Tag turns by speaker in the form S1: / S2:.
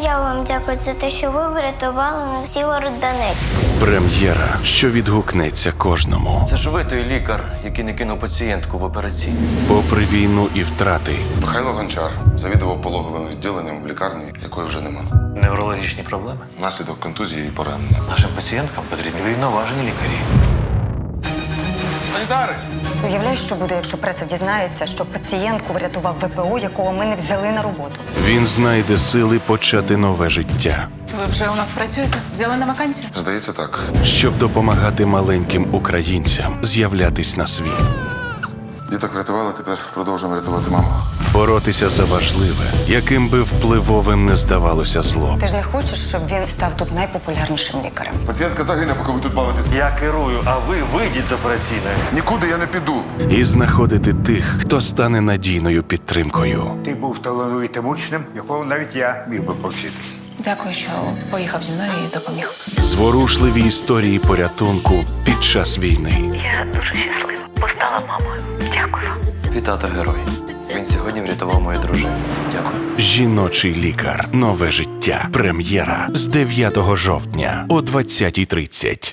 S1: Я вам дякую за те, що ви врятували нас Сівород Донецьк.
S2: Прем'єра, що відгукнеться кожному.
S3: Це ж ви той лікар, який не кинув пацієнтку в операційну.
S2: Попри війну і втрати,
S4: Михайло Гончар завідував пологовим відділенням в лікарні, якої вже нема.
S5: Неврологічні проблеми.
S4: Наслідок контузії і поранення.
S5: Нашим пацієнткам потрібні врівноважені лікарі.
S4: Санітари!
S6: Уявляєш, що буде, якщо преса дізнається, що пацієнтку врятував ВПО, якого ми не взяли на роботу.
S2: він знайде сили почати нове життя,
S7: Ви вже у нас працюєте? Взяли на вакансію?
S4: Здається, так.
S2: щоб допомагати маленьким українцям з'являтись на світ,
S4: Діток врятували, тепер продовжуємо рятувати маму.
S2: боротися за важливе, яким би впливовим не здавалося зло.
S6: Ти ж не хочеш, щоб він став тут найпопулярнішим лікарем.
S4: Пацієнтка загине, поки ви тут бавитесь.
S5: Я керую, а ви вийдіть з операційної.
S4: Нікуди я не піду.
S2: І знаходити тих, хто стане надійною підтримкою.
S8: Ти був талановитим учнем, якого навіть я міг би повчитись.
S7: Дякую, що поїхав зі мною і допоміг.
S2: Зворушливі історії порятунку під час війни.
S3: Твій Вітати герой. Він сьогодні врятував мою дружину. Дякую.
S2: Жіночий лікар. Нове життя. Прем'єра з 9 жовтня о 20.30.